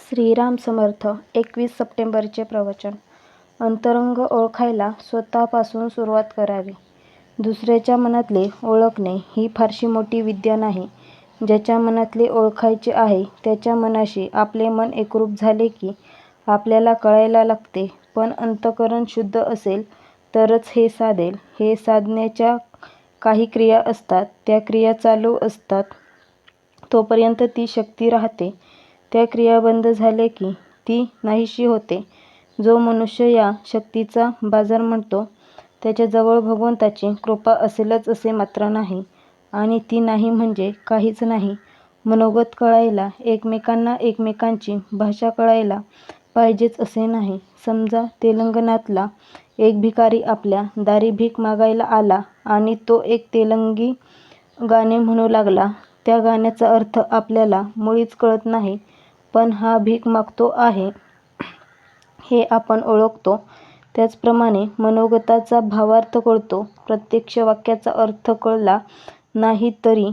श्रीराम समर्थ एकवीस सप्टेंबरचे प्रवचन अंतरंग ओळखायला स्वतःपासून सुरुवात करावी. दुसऱ्याच्या मनातले ओळखणे ही फारशी मोठी विद्या नाही. ज्याच्या मनातले ओळखायचे आहे त्याच्या मनाशी आपले मन एकरूप झाले की आपल्याला कळायला लागते. पण अंत:करण शुद्ध असेल तरच हे साधेल. हे साधण्याच्या काही क्रिया असतात. त्या क्रिया चालू असतात तोपर्यंत ती शक्ती राहते. त्या क्रिया बंद झाल्या की ती नाहीशी होते. जो मनुष्य या शक्तीचा बाजार म्हणतो त्याच्याजवळ भगवंताची कृपा असेलच असे मात्र नाही. आणि ती नाही म्हणजे काहीच नाही. मनोगत कळायला एकमेकांना एकमेकांची भाषा कळायला पाहिजेच असे नाही. समजा तेलंगणातला एक भिकारी आपल्या दारी भीक मागायला आला आणि तो एक तेलंगी गाणे म्हणू लागला. त्या गाण्याचा अर्थ आपल्याला मुळीच कळत नाही. पण हा भीक मागतो आहे हे आपण ओळखतो. त्याचप्रमाणे मनोगताचा भावार्थ कळतो. प्रत्यक्ष वाक्याचा अर्थ कळला नाही तरी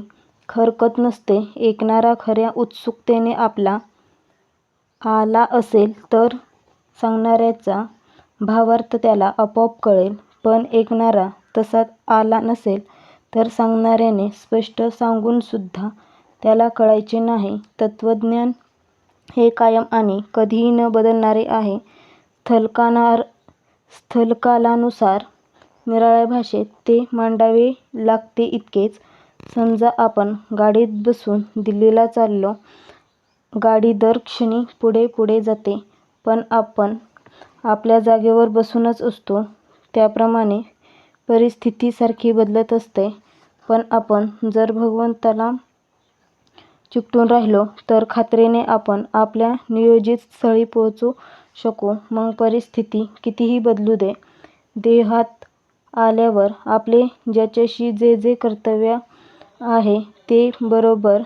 हरकत नसते. ऐकणारा खऱ्या उत्सुकतेने आपला आला असेल तर सांगणाऱ्याचा भावार्थ त्याला आपोआप कळेल. पण ऐकणारा तसा आला नसेल तर सांगणाऱ्याने स्पष्ट सांगूनसुद्धा त्याला कळायचे नाही. तत्त्वज्ञान हे कायम आणि कधीही न बदलणारे आहे. स्थलकालानुसार निराळ्या भाषेत ते मांडावे लागते इतकेच. समजा आपण गाडीत बसून दिल्लीला चाललो. गाडी दर क्षणी पुढे पुढे जाते पण आपण आपल्या जागेवर बसूनच असतो. त्याप्रमाणे परिस्थिती सारखी बदलत असते. पण आपण जर भगवंताला चिकटून राहिलो तर खात्रीने आपण आपल्या नियोजित स्थळी पोहोचू शकू. मग परिस्थिती कितीही बदलू दे. देहात आल्यावर आपले ज्याच्याशी जे जे कर्तव्य आहे ते बरोबर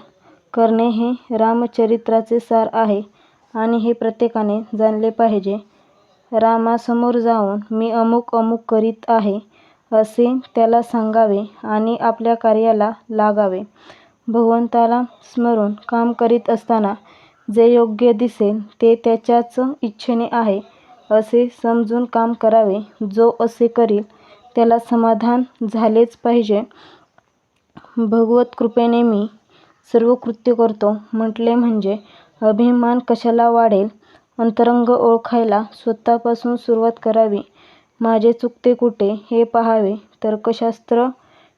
करणे हे रामचरित्राचे सार आहे आणि हे प्रत्येकाने जाणले पाहिजे. रामासमोर जाऊन मी अमुक अमुक करीत आहे असे त्याला सांगावे आणि आपल्या कार्याला लागावे. भगवंताला स्मरून काम करीत असताना जे योग्य दिसेल ते त्याच्याच इच्छेने आहे असे समजून काम करावे. जो असे करील त्याला समाधान झालेच पाहिजे. भगवत कृपेने मी सर्व कृत्य करतो म्हटले म्हणजे अभिमान कशाला वाढेल. अंतरंग ओळखायला स्वतःपासून सुरुवात करावी. माझे चुकते कुठे हे पाहावे. तर्कशास्त्र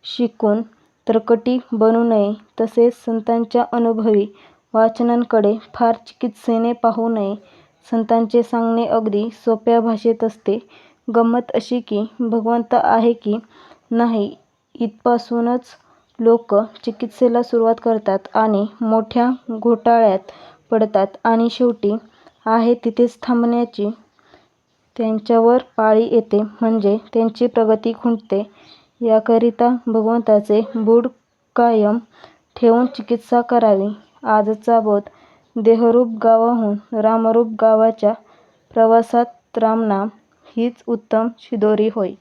शिकून तरकटी बनू नये. तसेच संतांच्या अनुभवी वाचनांकडे फार चिकित्सेने पाहू नये. संतांचे सांगणे अगदी सोप्या भाषेत असते. गंमत अशी की भगवंत आहे की नाही इथपासूनच लोक चिकित्सेला सुरुवात करतात आणि मोठ्या घोटाळ्यात पडतात आणि शेवटी आहे तिथेच थांबण्याची त्यांच्यावर पाळी येते म्हणजे त्यांची प्रगती खुंटते. याकरिता भगवंताचे बूड कायम ठेवून चिकित्सा करावी. आजचा बोध देहरूप गावाहून रामरूप गावाच्या प्रवासात रामनाम हीच उत्तम शिदोरी होय.